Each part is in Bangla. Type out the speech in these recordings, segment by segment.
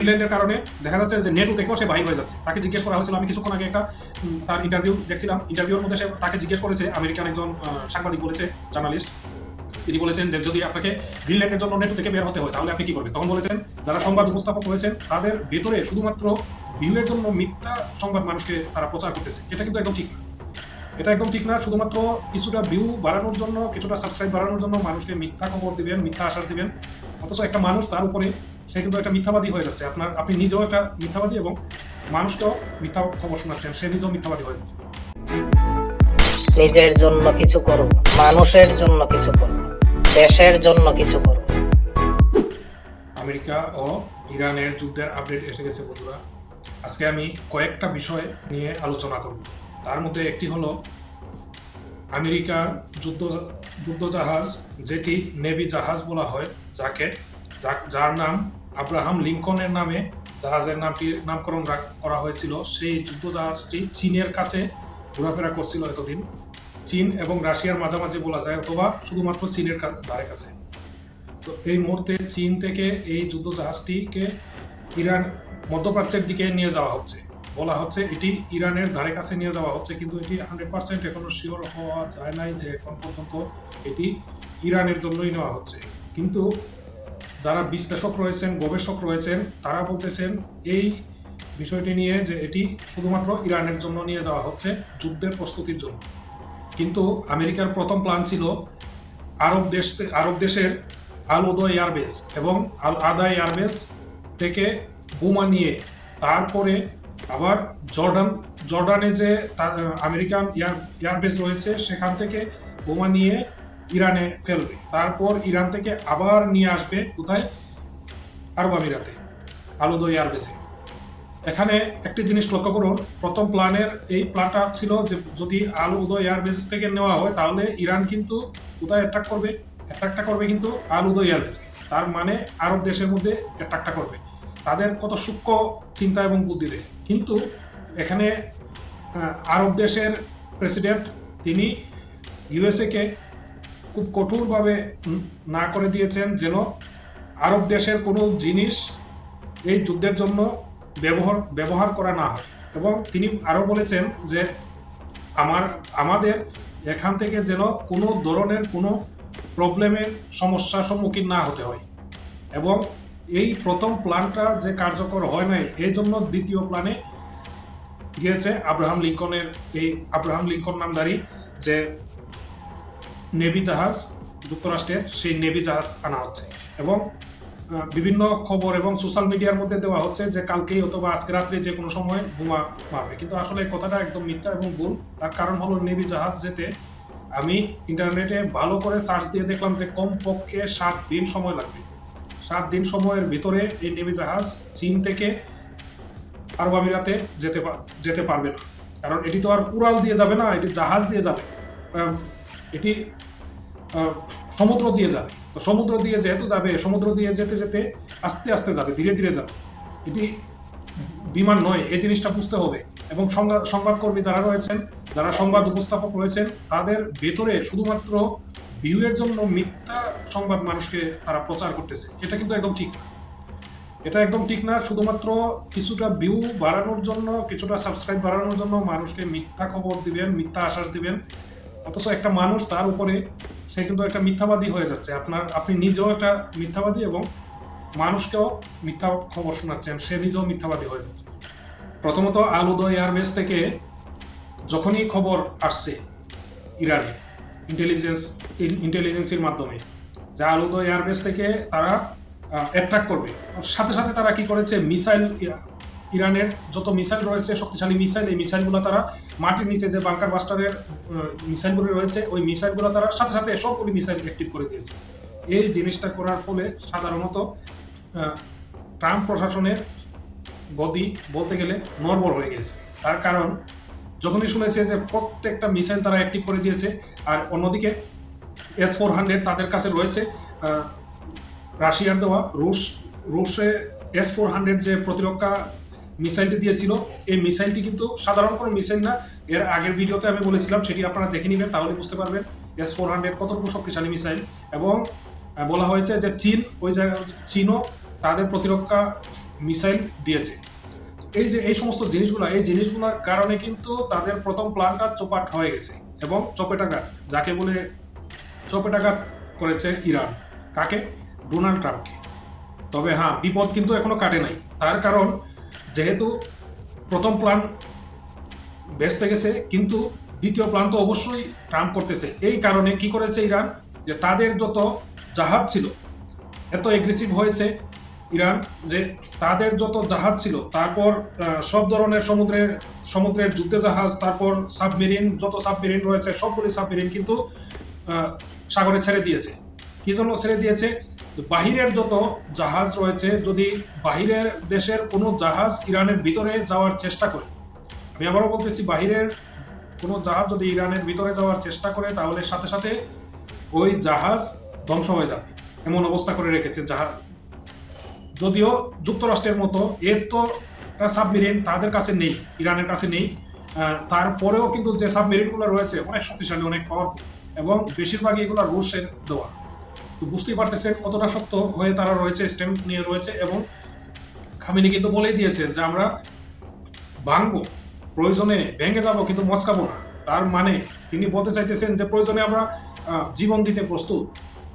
গ্রিনল্যান্ডের কারণে দেখা যাচ্ছে যে নেটও থেকেও সে বাহির হয়ে যাচ্ছে। তাকে জিজ্ঞেস করা হয়েছিল, আমি কিছুক্ষণ আগে একটা তার ইন্টারভিউ দেখছিলাম। ইন্টারভিউর মধ্যে সে তাকে জিজ্ঞেস করেছে, আমেরিকান একজন সাংবাদিক বলেছে জার্নালিস্ট তিনি বলেছেন যে যদি আপনাকে গ্রিনল্যান্ডের জন্য নেটো থেকে বের হতে হয়, তাহলে আপনি কি করবেন? তখন বলেছেন, যারা সংবাদ উপস্থাপক হয়েছেন তাদের ভেতরে শুধুমাত্র ভিউয়ের জন্য মিথ্যা সংবাদ মানুষকে তারা প্রচার করতেছে। এটা কিন্তু একদম ঠিক না। এটা একদম ঠিক না, শুধুমাত্র কিছুটা ভিউ বাড়ানোর জন্য, কিছুটা সাবস্ক্রাইব বাড়ানোর জন্য মানুষকে মিথ্যা খবর দিবেন, মিথ্যা আশ্বাস দিবেন। অথচ একটা মানুষ তার উপরে সে কিন্তু একটা মিথ্যাবাদী হয়ে যাচ্ছে। আপনার আপনি নিজেও একটা মিথ্যাবাদী এবং মানুষকেও মিথ্যা খবর শোনাচ্ছেন সে নিজেও মিথ্যাবাদী হয়ে যাচ্ছে। নিজের জন্য কিছু করো মানুষের জন্য কিছু করো দেশের জন্য কিছু করো। আমেরিকা ও ইরানের যুদ্ধের আপডেট এসে গেছে বন্ধুরা। আজকে আমি কয়েকটা বিষয় নিয়ে আলোচনা করব। তার মধ্যে একটি হলো আমেরিকার যুদ্ধ যুদ্ধজাহাজ যেটি নেভি জাহাজ বলা হয় যাকে যার নাম আব্রাহাম লিঙ্কনের নামে জাহাজের নামটি নামকরণ করা হয়েছিল। সেই যুদ্ধজাহাজটি চীনের কাছে ঘোরাফেরা করছিল এতদিন। চীন এবং রাশিয়ার মাঝামাঝি বলা যায়, অথবা শুধুমাত্র চীনের ধারে কাছে। তো এই মুহূর্তে চীন থেকে এই যুদ্ধ জাহাজটিকে ইরান মধ্যপ্রাচ্যের দিকে নিয়ে যাওয়া হচ্ছে। বলা হচ্ছে এটি ইরানের ধারে কাছে নিয়ে যাওয়া হচ্ছে, কিন্তু এটি হান্ড্রেড পার্সেন্ট এখনও শিওর হওয়া যায় নাই যে এখন পর্যন্ত এটি ইরানের জন্যই নেওয়া হচ্ছে। কিন্তু যারা বিশ্লেষক রয়েছেন, গবেষক রয়েছেন, তারা বলতেছেন এই বিষয়টি নিয়ে যে এটি শুধুমাত্র ইরানের জন্য নিয়ে যাওয়া হচ্ছে, যুদ্ধের প্রস্তুতির জন্য। কিন্তু আমেরিকার প্রথম প্ল্যান ছিল আরব দেশ আরব দেশের আল উদয় এয়ারবেস এবং আল আদা এয়ারবেস থেকে বোমা নিয়ে, তারপরে আবার জর্ডান, জর্ডানে যে আমেরিকান এয়ার, এয়ারবেস রয়েছে, সেখান থেকে বোমা নিয়ে ইরানে ফেলবে। তারপর ইরান থেকে আবার নিয়ে আসবে কোথায়? আরব আমিরাতে আল উদয় এয়ারবেসে এখানে একটি জিনিস লক্ষ্য করুন, প্রথম প্ল্যানের এই প্ল্যানটা ছিল যে যদি আল উদয় এয়ারবেস থেকে নেওয়া হয়, তাহলে ইরান কিন্তু কোথায় অ্যাটাক করবে? অ্যাটাকটা করবে কিন্তু আল উদয় এয়ারবেস তার মানে আরব দেশের মধ্যে অ্যাটাকটা করবে। তাদের কত সূক্ষ্ম চিন্তা এবং বুদ্ধি দেখে কিন্তু এখানে আরব দেশের প্রেসিডেন্ট তিনি ইউএসএকে খুব কঠোরভাবে না করে দিয়েছেন যেন আরব দেশের কোনো জিনিস এই যুদ্ধের জন্য ব্যবহার ব্যবহার করা না হয়। এবং তিনি আরও বলেছেন যে আমার, আমাদের এখান থেকে যেন কোনো ধরনের কোনো প্রবলেমের সমস্যার সম্মুখীন না হতে হয়। এবং এই প্রথম প্ল্যানটা যে কার্যকর হয় নাই, এই জন্য দ্বিতীয় প্ল্যানে গিয়েছে আব্রাহাম লিঙ্কনের এই আব্রাহাম লিঙ্কন নামদারি যে নেভি জাহাজ যুক্তরাষ্ট্রের সেই নেভি জাহাজ আনা হচ্ছে। এবং বিভিন্ন খবর এবং সোশ্যাল মিডিয়ার মধ্যে দেওয়া হচ্ছে যে কালকেই অথবা আজকে রাত্রে যে কোনো সময় বোমা মারবে। কিন্তু আসলে কথাটা একদম মিথ্যা এবং ভুল। তার কারণ হলো নেভি জাহাজ যেতে আমি ইন্টারনেটে ভালো করে সার্চ দিয়ে দেখলাম যে কমপক্ষে সাত দিন সময় লাগবে। সাত দিন সময়ের ভিতরে এই নেভি জাহাজ চীন থেকে আরব আমিরাতে যেতে যেতে পারবে না। কারণ এটি তো আর উড়াল দিয়ে যাবে না, এটি জাহাজ দিয়ে যাবে। এটি সমুদ্র দিয়ে যাবে। তো সমুদ্র দিয়ে যেহেতু যাবে, সমুদ্র দিয়ে যেতে যেতে আস্তে আস্তে যাবে, ধীরে ধীরে যাবে। এটি বিমান নয়, এই জিনিসটা বুঝতে হবে। এবং সংবাদ সংবাদকর্মী যারা রয়েছেন, যারা সংবাদ উপস্থাপক রয়েছেন, তাদের ভেতরে শুধুমাত্র ভিউয়ের জন্য মিথ্যা সংবাদ মানুষকে তারা প্রচার করতেছে। এটা কিন্তু একদম ঠিক না। এটা একদম ঠিক না, শুধুমাত্র কিছুটা ভিউ বাড়ানোর জন্য, কিছুটা সাবস্ক্রাইব বাড়ানোর জন্য মানুষকে মিথ্যা খবর দিবেন, মিথ্যা আশ্বাস দিবেন। অথচ একটা মানুষ তার উপরে, সে কিন্তু একটা মিথ্যাবাদী হয়ে যাচ্ছে। আপনার, আপনি নিজেও একটা মিথ্যাবাদী এবং মানুষকেও মিথ্যা খবর শোনাচ্ছেন, সে নিজেও মিথ্যাবাদী হয়ে যাচ্ছে। প্রথমত আল উদয় এয়ারবেস থেকে যখনই খবর আসছে ইরানে ইন্টেলিজেন্স ইন্টেলিজেন্সির মাধ্যমে, যে আল উদয় এয়ারবেস থেকে তারা অ্যাট্রাক করবে। সাথে সাথে তারা কি করেছে? মিসাইল, ইরানের যত মিসাইল রয়েছে, শক্তিশালী মিসাইল, এই মিসাইলগুলো তারা মাটির নিচে যে বাংকার বাস্টারের মিসাইলগুলো রয়েছে, ওই মিসাইলগুলো তারা সাথে সাথে সবগুলি মিসাইল অ্যাক্টিভ করে দিয়েছে। এই জিনিসটা করার ফলে সাধারণত ট্রাম্প প্রশাসনের গদি বলতে গেলে নর্বর হয়ে গেছে। তার কারণ, যখনই শুনেছে যে প্রত্যেকটা মিসাইল তারা অ্যাক্টিভ করে দিয়েছে, আর অন্যদিকে এস ফোর হান্ড্রেড তাদের কাছে রয়েছে রাশিয়ার দেওয়া রুশ, রুশে এস ফোর হান্ড্রেড যে প্রতিরক্ষা মিসাইলটি দিয়েছিল। এই মিসাইলটি কিন্তু সাধারণ কোনো মিসাইল না। এর আগের ভিডিওতে আমি বলেছিলাম, সেটি আপনারা দেখে নেবেন, তাহলে বুঝতে পারবেন এস ফোর হান্ড্রেড কতটুকু শক্তিশালী মিসাইল। এবং বলা হয়েছে যে চীন, ওই জায়গা, চীনও তাদের প্রতিরক্ষা মিসাইল দিয়েছে। এই যে, এই সমস্ত জিনিসগুলো, এই জিনিসগুলোর কারণে কিন্তু তাদের প্রথম প্ল্যানটা চোপাট হয়ে গেছে। এবং চপেটাঘাত, যাকে বলে চপেটাঘাত করেছে ইরান, কাকে? ডোনাল্ড ট্রাম্পকে। তবে হ্যাঁ বিপদ কিন্তু এখনও কাটে নাই। তার কারণ যেহেতু প্রথম প্ল্যান বেসতে গেছে, কিন্তু দ্বিতীয় প্ল্যান তো অবশ্যই ট্রাম্প করতেছে। এই কারণে কি করেছে ইরান? যে তাদের যত জাহাজ ছিল, এত এগ্রেসিভ হয়েছে ইরান, যে তাদের যত জাহাজ ছিল, তারপর সব ধরনের সমুদ্রের সমুদ্রের যুদ্ধ জাহাজ, তারপর সাবমেরিন যত সাবমেরিন রয়েছে, সবগুলি সাবমেরিন কিন্তু সাগরে ছেড়ে দিয়েছে। কি জন্য ছেড়ে দিয়েছে? বাহিরের যত জাহাজ রয়েছে, যদি বাহিরের দেশের কোনো জাহাজ ইরানের ভিতরে যাওয়ার চেষ্টা করে, আমি আবারও বলতেছি বাহিরের কোনো জাহাজ যদি ইরানের ভিতরে যাওয়ার চেষ্টা করে, তাহলে সাথে সাথে ওই জাহাজ ধ্বংস হয়ে যাবে। এমন অবস্থা করে রেখেছে জাহাজ। যদিও যুক্তরাষ্ট্রের মতো এর তো সাবমেরিন তাদের কাছে নেই, ইরানের কাছে নেই তারপরেও কিন্তু যে সাবমেরিনগুলো রয়েছে, অনেক শক্তিশালী, অনেক পাওয়ারফুল এবং বেশিরভাগই এগুলো রুশের দেওয়া। তো বুঝতেই পারতেছেন কতটা শক্ত হয়ে তারা রয়েছে, স্ট্যাম্প নিয়ে রয়েছে এবং খামিনি কিন্তু বলেই দিয়েছেন যে আমরা ভাঙবো, প্রয়োজনে ভেঙে যাব কিন্তু মচকাবো না। তার মানে তিনি বলতে চাইতেছেন যে প্রয়োজনে আমরা জীবন দিতে প্রস্তুত।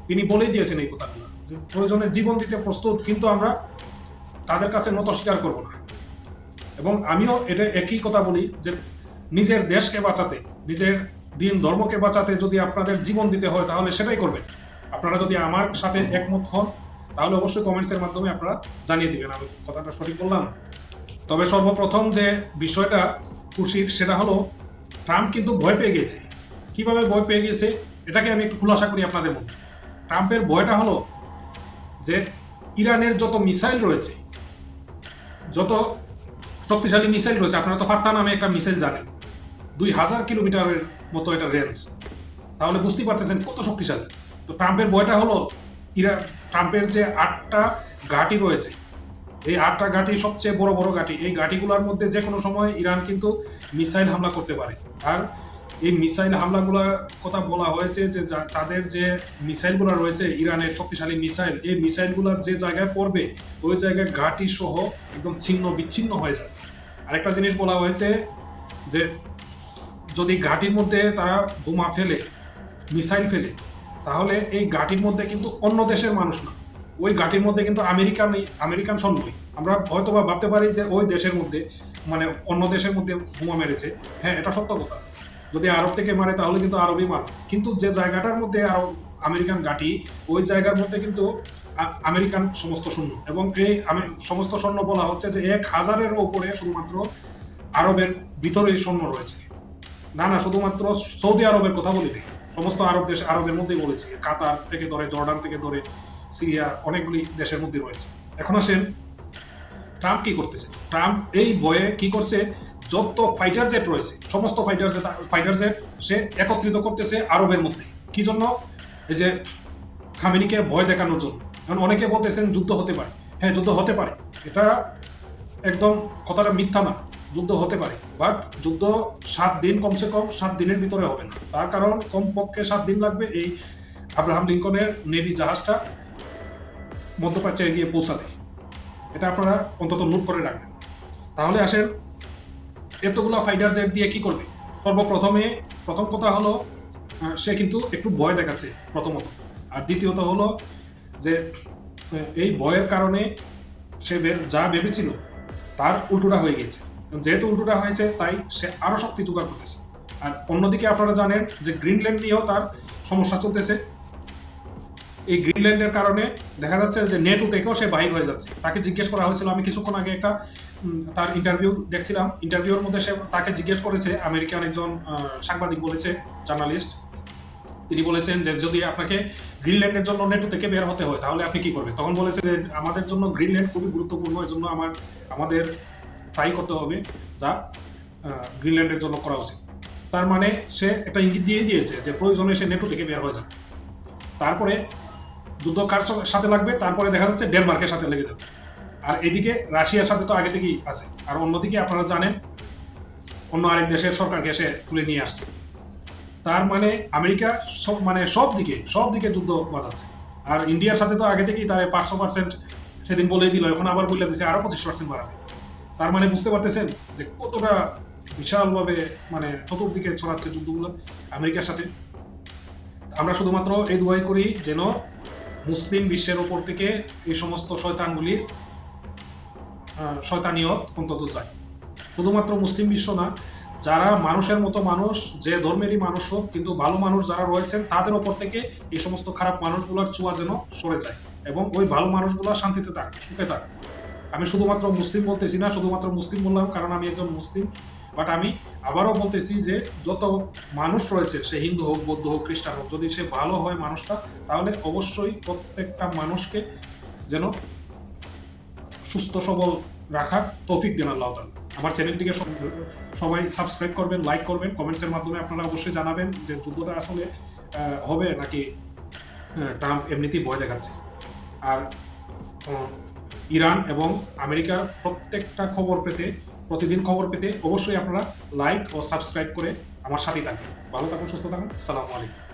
তিনি বলেই দিয়েছেন এই কথাগুলো, যে প্রয়োজনে জীবন দিতে প্রস্তুত কিন্তু আমরা তাদের কাছে নত স্বীকার করব না। এবং আমিও এটা একই কথা বলি যে নিজের দেশকে বাঁচাতে, নিজের দিন ধর্মকে বাঁচাতে যদি আপনাদের জীবন দিতে হয় তাহলে সেটাই করবেন। আপনারা যদি আমার সাথে একমত হন, তাহলে অবশ্যই কমেন্টসের মাধ্যমে আপনারা জানিয়ে দিবেন। আমি কথাটা সঠিক বললাম। তবে সর্বপ্রথম যে বিষয়টা খুশির, সেটা হলো ট্রাম্প কিন্তু ভয় পেয়ে গেছে। কীভাবে ভয় পেয়ে গেছে, এটাকে আমি একটু খুলাসা করি আপনাদের মধ্যে। ট্রাম্পের ভয়টা হলো যে ইরানের যত মিসাইল রয়েছে, যত শক্তিশালী মিসাইল রয়েছে, আপনারা তো ফাত্তা নামে একটা মিসাইল জানেন, দুই হাজার কিলোমিটারের মতো এটা রেঞ্জ তাহলে বুঝতেই পারতেছেন কত শক্তিশালী। তো ট্রাম্পের ভয়টা হলো, ইরা, ট্রাম্পের যে আটটা ঘাঁটি রয়েছে, এই আটটা ঘাঁটি সবচেয়ে বড় বড় ঘাঁটি। এই ঘাঁটিগুলোর মধ্যে যে কোনো সময় ইরান কিন্তু মিসাইল হামলা করতে পারে। আর এই মিসাইল হামলাগুলোর কথা বলা হয়েছে যে যা- তাদের যে মিসাইলগুলো রয়েছে, ইরানের শক্তিশালী মিসাইল, এই মিসাইলগুলোর যে জায়গায় পড়বে, ওই জায়গায় ঘাঁটি সহ একদম ছিন্ন বিচ্ছিন্ন হয়ে যায় আরেকটা জিনিস বলা হয়েছে যে, যদি ঘাঁটির মধ্যে তারা বোমা ফেলে, মিসাইল ফেলে তাহলে এই ঘাঁটির মধ্যে কিন্তু অন্য দেশের মানুষ না। ওই ঘাঁটির মধ্যে কিন্তু আমেরিকান আমেরিকান সৈন্যই আমরা হয়তো বা ভাবতে পারি যে ওই দেশের মধ্যে মানে অন্য দেশের মধ্যে বোমা মেরেছে। হ্যাঁ এটা সত্য কথা। যদি আরব থেকে মারে, তাহলে কিন্তু আরবই মার। কিন্তু যে জায়গাটার মধ্যে আরব আমেরিকান ঘাঁটি, ওই জায়গার মধ্যে কিন্তু আমেরিকান সমস্ত সৈন্য। এবং এই সমস্ত সৈন্য বলা হচ্ছে যে এক হাজারেরও উপরে শুধুমাত্র আরবের ভিতরে সৈন্য রয়েছে। না না, শুধুমাত্র সৌদি আরবের কথা বলিনি সমস্ত আরব দেশ আরবের মধ্যেই বলেছি, কাতার থেকে ধরে, জর্ডান থেকে ধরে, সিরিয়া অনেকগুলি দেশের মধ্যে রয়েছে। এখন আসেন ট্রাম্প কি করতেছে? ট্রাম্প এই বয়ে কি করছে? যত ফাইটার জেট রয়েছে, সমস্ত ফাইটার জেট ফাইটার জেট সে একত্রিত করতেছে আরবের মধ্যে। কি জন্য? এই যে খামিনিকে ভয় দেখানোর জন্য। কারণ অনেকে বলতেছেন যুদ্ধ হতে পারে। হ্যাঁ যুদ্ধ হতে পারে। এটা একদম কথাটা মিথ্যা না। যুদ্ধ হতে পারে বাট যুদ্ধ সাত দিন কমসে কম সাত দিনের ভিতরে হবে না। তার কারণ কমপক্ষে সাত দিন লাগবে এই আব্রাহাম লিঙ্কনের নেভি জাহাজটা মধ্যপ্রাচ্যে গিয়ে পৌঁছাতে। এটা আপনারা অন্তত নোট করে রাখবেন। তাহলে আসেন, এতগুলো ফাইটার জেট দিয়ে কি করবে? সর্বপ্রথমে প্রথম কথা হলো সে কিন্তু একটু ভয় দেখাচ্ছে প্রথমত। আর দ্বিতীয়ত হলো যে এই ভয়ের কারণে সে যা ভেবেছিল তার উল্টোটা হয়ে গেছে যেহেতু উল্টোটা হয়েছে, তাই সে আরও শক্তি জোগাড় করতেছে। আর অন্যদিকে আপনারা জানেন যে গ্রিনল্যান্ড নিয়েও তার সমস্যা চলতেছে। এই গ্রিনল্যান্ডের কারণে দেখা যাচ্ছে যে নেটো থেকেও সে বাহির হয়ে যাচ্ছে। তাকে জিজ্ঞেস করা হয়েছিল, আমি কিছুক্ষণ আগে একটা তার ইন্টারভিউ দেখছিলাম। ইন্টারভিউর মধ্যে সে তাকে জিজ্ঞেস করেছে আমেরিকান একজন সাংবাদিক বলেছে, জার্নালিস্ট। তিনি বলেছেন যে যদি আপনাকে গ্রিনল্যান্ডের জন্য নেটো থেকে বের হতে হয়, তাহলে আপনি কি করবেন? তখন বলেছে যে আমাদের জন্য গ্রিনল্যান্ড খুবই গুরুত্বপূর্ণ। এর জন্য আমার, আমাদের তাই করতে হবে যা গ্রিনল্যান্ডের জন্য করা উচিত। তার মানে সে একটা ইঙ্গিত দিয়ে দিয়েছে যে প্রয়োজনে সে নেটো থেকে বের হয়ে যাবে তারপরে যুদ্ধ কার সাথে লাগবে? তারপরে দেখা যাচ্ছে ডেনমার্কের সাথে লেগে যাবে। আর এদিকে রাশিয়ার সাথে তো আগে থেকেই আছে। আর অন্যদিকে আপনারা জানেন, অন্য আরেক দেশের সরকারকে এসে তুলে নিয়ে আসছে। তার মানে আমেরিকা সব মানে সব দিকে সব দিকে যুদ্ধ বাঁধাচ্ছে। আর ইন্ডিয়ার সাথে তো আগে থেকেই তার পাঁচশো পার্সেন্ট সেদিন বলেই দিল, এখন আবার বলে দিচ্ছে আরও পঁচিশ পার্সেন্ট বাড়াবে। তার মানে বুঝতে পারতেছেন যে কতটা বিশালভাবে মানে চতুর্দিকে ছড়াচ্ছে যুদ্ধগুলো আমেরিকার সাথে? আমরা শুধুমাত্র এই দোয়াই করি যেন মুসলিম বিশ্বের ওপর থেকে এই সমস্ত শয়তানগুলির আহ, শয়তানিয়ত অন্তত যায় শুধুমাত্র মুসলিম বিশ্ব না যারা মানুষের মতো মানুষ যে ধর্মেরই মানুষ হোক কিন্তু ভালো মানুষ যারা রয়েছেন তাদের ওপর থেকে এই সমস্ত খারাপ মানুষগুলোর ছোঁয়া যেন সরে যায় এবং ওই ভালো মানুষগুলো শান্তিতে থাক সুখে থাক। আমি শুধুমাত্র মুসলিম বলতেছি না, শুধুমাত্র মুসলিম বললাম কারণ আমি একজন মুসলিম বাট আমি আবারও বলতেছি যে যত মানুষ রয়েছে, সে হিন্দু হোক, বৌদ্ধ হোক, খ্রিস্টান হোক, যদি সে ভালো হয় মানুষটা, তাহলে অবশ্যই প্রত্যেকটা মানুষকে যেন সুস্থ, সবল রাখার তৌফিক দেন আল্লাহ। আমার চ্যানেলটিকে সব- সবাই সাবস্ক্রাইব করবেন লাইক করবেন কমেন্টসের মাধ্যমে আপনারা অবশ্যই জানাবেন যে যুদ্ধটা আসলে হবে নাকি ট্রাম্প এমনিতেই ভয় দেখাচ্ছে আর ইরান এবং আমেরিকার প্রত্যেকটা খবর পেতে, প্রতিদিন খবর পেতে অবশ্যই আপনারা লাইক ও সাবস্ক্রাইব করে আমার সাথেই থাকবেন ভালো থাকুন, সুস্থ থাকুন। সালামু আলাইকুম।